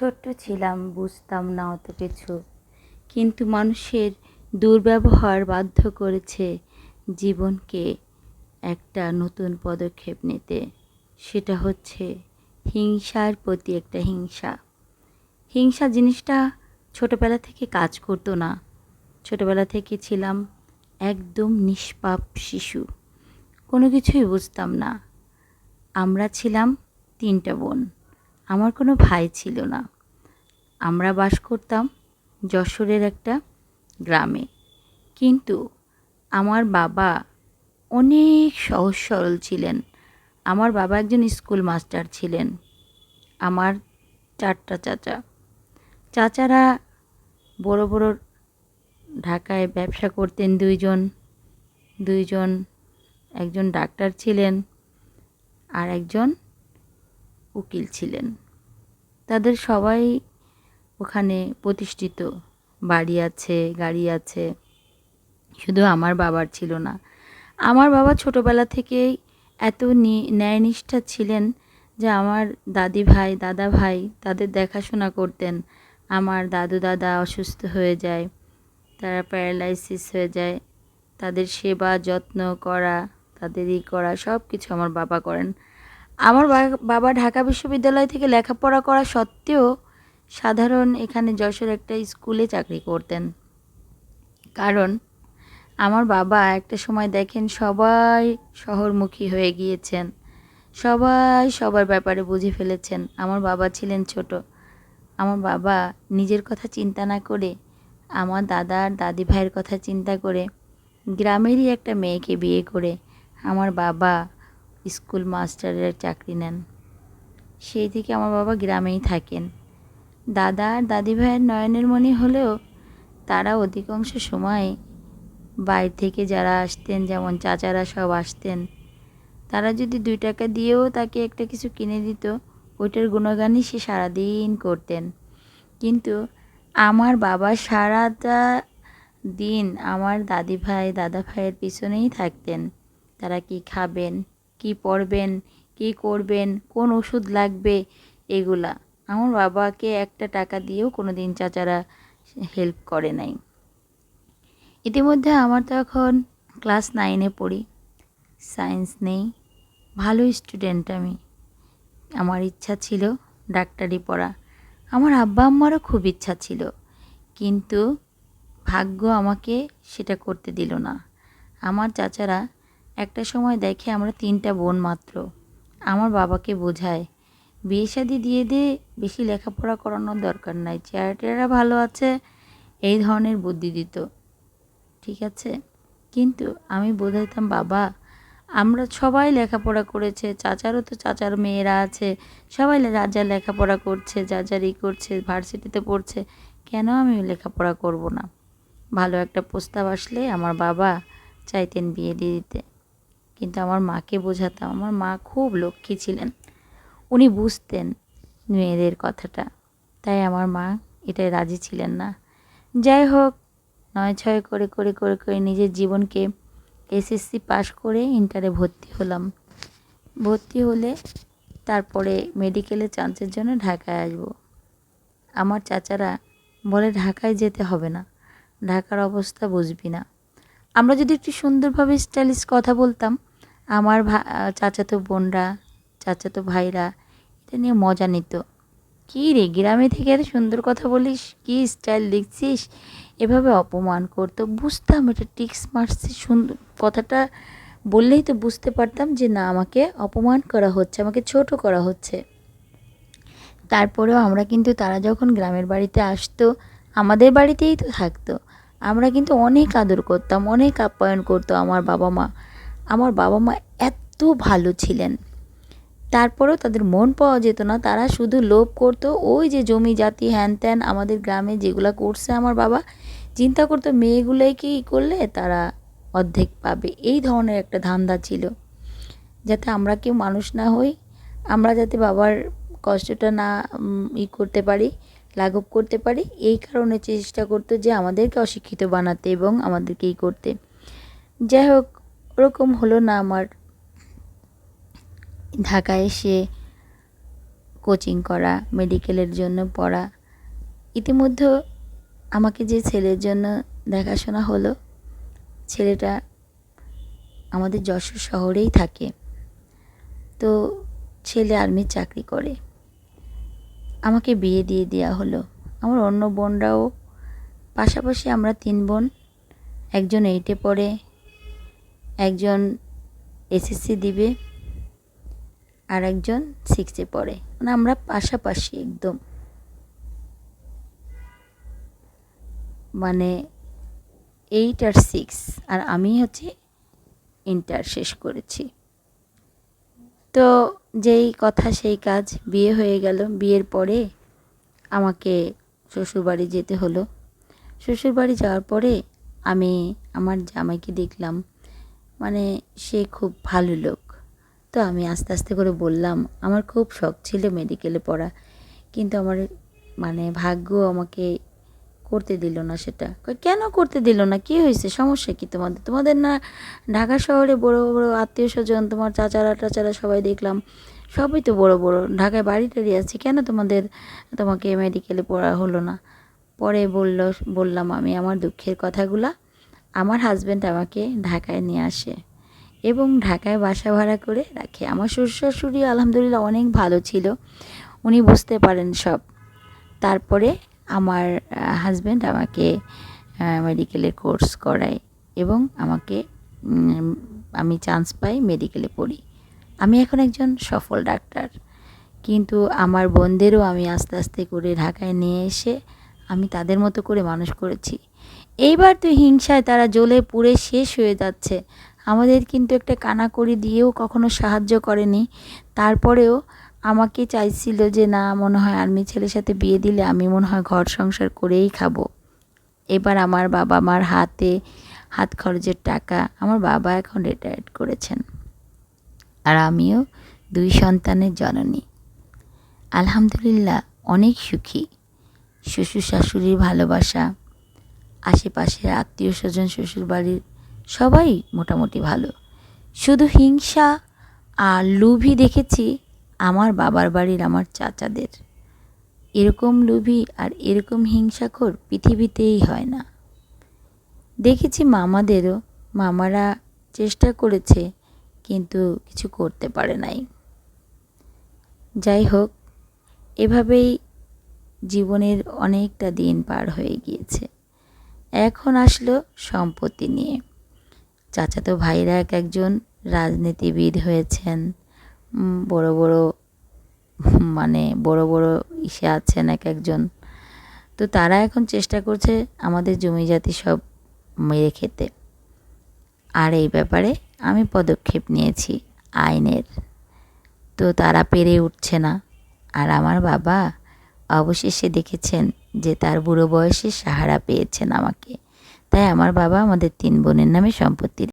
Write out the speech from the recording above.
ছোট্ট ছিলাম, বুঝতাম না অত কিছু। কিন্তু মানুষের দুর্ব্যবহার বাধ্য করেছে জীবনকে একটা নতুন পদক্ষেপ নিতে। সেটা হচ্ছে হিংসার প্রতি একটা হিংসা। হিংসা জিনিসটা ছোটোবেলা থেকে কাজ করতো না। ছোটোবেলা থেকে ছিলাম একদম নিষ্পাপ শিশু। কোনো কিছুই বুঝতাম না। আমরা ছিলাম তিনটা বোন। আমার কোনো ভাই ছিল না। আমরা বাস করতাম যশোরের একটা গ্রামে। কিন্তু আমার বাবা অনেক সহজ সরল ছিলেন। আমার বাবা একজন স্কুল মাস্টার ছিলেন, আমার চারটা চাচা। চাচারা বড় বড় ঢাকায় ব্যবসা করতেন দুইজন দুইজন, একজন ডাক্তার ছিলেন আর একজন উকিল ছিলেন। তাদের সবাই ওখানে প্রতিষ্ঠিত। বাড়ি আছে, গাড়ি আছে। শুধু আমার বাবার ছিল না। আমার বাবা ছোটোবেলা থেকেই এত ন্যায়নিষ্ঠা ছিলেন যে আমার দাদি ভাই দাদা ভাই তাদের দেখাশোনা করতেন। আমার দাদু, দাদা অসুস্থ হয়ে যায়, তারা প্যারালাইসিস হয়ে যায়। তাদের সেবা, যত্ন করা তাদের ই করা সব কিছু আমার বাবা করেন। আমার বাবা ঢাকা বিশ্ববিদ্যালয় থেকে লেখাপড়া করা সত্ত্বেও সাধারণ এখানে যশোর একটা স্কুলে চাকরি করতেন। কারণ আমার বাবা একটা সময় দেখেন সবাই শহরমুখী হয়ে গিয়েছেন। সবাই সবার ব্যাপারে বুঝে ফেলেছেন। আমার বাবা ছিলেন ছোট। আমার বাবা নিজের কথা চিন্তা না করে, আমার দাদা আর দাদি ভাইয়ের কথা চিন্তা করে, গ্রামেরই একটা মেয়েকে বিয়ে করে আমার বাবা স্কুল মাস্টারের চাকরি নেন। সেই থেকে আমার বাবা গ্রামেই থাকেন। দাদা আর দাদি ভাইয়ের নয়নের মণি হলেও তারা অধিকাংশ সময় বাইরে থেকে যারা আসতেন, যেমন চাচারা সব আসতেন, তারা যদি দুই টাকা দিয়েও তাকে একটা কিছু কিনে দিত, ওইটার গুণগানই সে সারাদিন করতেন। কিন্তু আমার বাবা সারাটা দিন আমার দাদি ভাই, দাদা ভাইয়ের পিছনেই থাকতেন। তারা কি খাবেন? কি পরবেন কি করবেন, কোন ওষুধ লাগবে, এগুলা। আমার বাবাকে একটা টাকা দিয়েও কোনো দিন চাচারা হেল্প করে নাই। ইতিমধ্যে আমার তো এখন ক্লাস নাইনে পড়ি। সায়েন্স নেই। ভালো স্টুডেন্ট আমি। আমার ইচ্ছা ছিল ডাক্তারি পড়া। আমার আব্বা আম্মারও খুব ইচ্ছা ছিল। কিন্তু ভাগ্য আমাকে সেটা করতে দিল না। আমার চাচারা একটা সময় দেখে আমরা তিনটা বোন মাত্র। আমার বাবাকে বোঝায়, বিয়ে শাদি দিয়ে দে, বেশি লেখাপড়া করানোর দরকার নাই চেহারা ভালো আছে। এই ধরনের বুদ্ধি দিত। ঠিক আছে? কিন্তু আমি বোঝাইতাম, বাবা, আমরা সবাই লেখাপড়া করেছে, চাচারও তো চাচার মেয়েরা আছে, সবাই যা যা লেখাপড়া করছে যা যার ই করছে, ভার্সিটিতে পড়ছে, কেন আমি লেখাপড়া করব না? ভালো একটা প্রস্তাব আসলে আমার বাবা চাইতেন বিয়ে দিয়ে দিতে। কিন্তু আমার মাকে বোঝাতাম। আমার মা খুব লক্ষ্মী ছিলেন। উনি বুঝতেন মেয়েদের কথাটা। তাই আমার মা এটাই রাজি ছিলেন না। যাই হোক, নয় ছয় করে করে করে করে নিজের জীবনকে এসএসসি পাশ করে ইন্টারে ভর্তি হলাম। ভর্তি হলে তারপরে মেডিকেলে চান্সের জন্য ঢাকায় আসব। আমার চাচারা বলে, ঢাকায় যেতে হবে না। ঢাকার অবস্থা বুঝবি না। আমরা যদি একটু সুন্দরভাবে স্টাইলিশ কথা বলতাম আমার ভা চাচাতো বোনরা, চাচাতো ভাইরা, এটা নিয়ে মজা নিত। কী রে, গ্রামে থেকে এত সুন্দর কথা বলিস, কী স্টাইল দেখছিস? এভাবে অপমান করতো। বুঝতাম এটা টিক্স মারছে সুন্দর, কথাটা বললেই তো বুঝতে পারতাম যে না, আমাকে অপমান করা হচ্ছে, আমাকে ছোট করা হচ্ছে। তারপরেও আমরা কিন্তু, তারা যখন গ্রামের বাড়িতে আসতো, আমাদের বাড়িতেই তো থাকতো। আমরা কিন্তু অনেক আদর করতাম, অনেক আপ্যায়ন করতো আমার বাবা মা আমার বাবা মা এত ভালো ছিলেন। তারপরেও তাদের মন পাওয়া যেত না। তারা শুধু লোভ করতো, ওই যে জমি, জাতি, হ্যান ত্যান আমাদের গ্রামে যেগুলো করছে আমার বাবা, চিন্তা করতো মেয়েগুলোই কি করলে তারা অর্ধেক পাবে। এই ধরনের একটা ধান্দা ছিল। যাতে আমরা কেউ মানুষ না হই, আমরা যাতে বাবার কষ্টটা না ই করতে পারি, লাঘব করতে পারি, এই কারণে চেষ্টা করতো যে আমাদেরকে অশিক্ষিত বানাতে এবং আমাদেরকে ই করতে। যাই হোক ওরকম হলো না আমার। ঢাকায় এসে কোচিং করা মেডিকেলের জন্য পড়া। ইতিমধ্যে আমাকে যে ছেলের জন্য দেখাশোনা হলো, ছেলেটা আমাদের যশোর শহরেই থাকে। তো ছেলে আর্মির চাকরি করে। আমাকে বিয়ে দিয়ে দেওয়া হলো। আমার অন্য বোনরাও, পাশাপাশি আমরা তিন বোন, একজন এইটে পড়ে একজন এসএসসি দিবে আর একজন সিক্সে পড়ে। মানে আমরা পাশাপাশি একদম। মানে এইট আর সিক্স আর আমি হচ্ছে ইন্টার শেষ করেছি। তো যেই কথা, সেই কাজ, বিয়ে হয়ে গেল। বিয়ের পরে আমাকে শ্বশুরবাড়ি যেতে হলো। শ্বশুরবাড়ি যাওয়ার পরে আমি আমার জামাইকে দেখলাম। মানে সে খুব ভালো লোক। তো আমি আস্তে আস্তে করে বললাম, আমার খুব শখ ছিল মেডিকেলে পড়া, কিন্তু আমার মানে ভাগ্য আমাকে করতে দিল না সেটা। কেন করতে দিল না? কি হয়েছে? সমস্যা কি তোমাদের? তোমাদের না ঢাকা শহরে বড় বড় আত্মীয় স্বজন, তোমার চাচারা, টাচারা সবাই দেখলাম, সবই তো বড় বড়। ঢাকায় বাড়ি টাড়ি আছে, কেন তোমাদের, তোমাকে মেডিকেলে পড়া হলো না? পরে বলল, বললাম, আমি আমার দুঃখের কথাগুলা আমার হাজব্যান্ড আমাকে ঢাকায় নিয়ে আসে এবং ঢাকায় বাসা ভাড়া করে রাখে। আমার শ্বশুর শাশুড়ি আলহামদুলিল্লাহ অনেক ভালো ছিল, উনি বুঝতে পারেন সব। তারপরে আমার হাজব্যান্ড আমাকে মেডিকেলের কোর্স করায় এবং আমাকে আমি চান্স পাই মেডিকেলে পড়ি। আমি এখন একজন সফল ডাক্তার কিন্তু আমার বোনদেরও আমি আস্তে আস্তে করে ঢাকায় নিয়ে এসে আমি তাদের মতো করে মানুষ করেছি। এইবার তো হিংসায় তারা জ্বলে পুড়ে শেষ হয়ে যাচ্ছে। আমাদের কিন্তু একটা কানাকড়ি দিয়েও কখনো সাহায্য করেনি। তারপরেও আমাকে চাইছিল যে, না, মনে হয় আর্মি ছেলের সাথে বিয়ে দিলে আমি মনে হয় ঘর সংসার করেই খাব। এবার আমার বাবা মার হাতে হাত খরচের টাকা আমার বাবা এখন রিটায়ার্ড করেছেন। আর আমিও দুই সন্তানের জননী। আলহামদুলিল্লাহ, অনেক সুখী। শ্বশুর শাশুড়ির ভালোবাসা আশেপাশের আত্মীয় স্বজন, শ্বশুরবাড়ির সবাই মোটামুটি ভালো। শুধু হিংসা আর লোভই দেখেছি আমার বাবার বাড়ির আমার চাচাদের। এরকম লোভী আর এরকম হিংসাখোর পৃথিবীতেই হয় না। দেখেছি মামাদেরও, মামারা চেষ্টা করেছে কিন্তু কিছু করতে পারে নাই। যাই হোক, এভাবেই জীবনের অনেকটা দিন পার হয়ে গিয়েছে। এখন আসলো সম্পত্তি নিয়ে। চাচাতো ভাইরা এক একজন রাজনীতিবিদ হয়েছেন বড় বড় মানে বড় বড় ইসে আছেন এক একজন। তো তারা এখন চেষ্টা করছে আমাদের জমি জাতি সব মেরে খেতে। আর এই ব্যাপারে আমি পদক্ষেপ নিয়েছি আইনের। তো তারা পেরে উঠছে না। আর আমার বাবা অবশেষে দেখেছেন যে তার বুড়ো বয়সে সাহারা পেয়েছেন আমাকে। তাই আমার বাবা আমাদের তিন বোনের নামে সম্পত্তি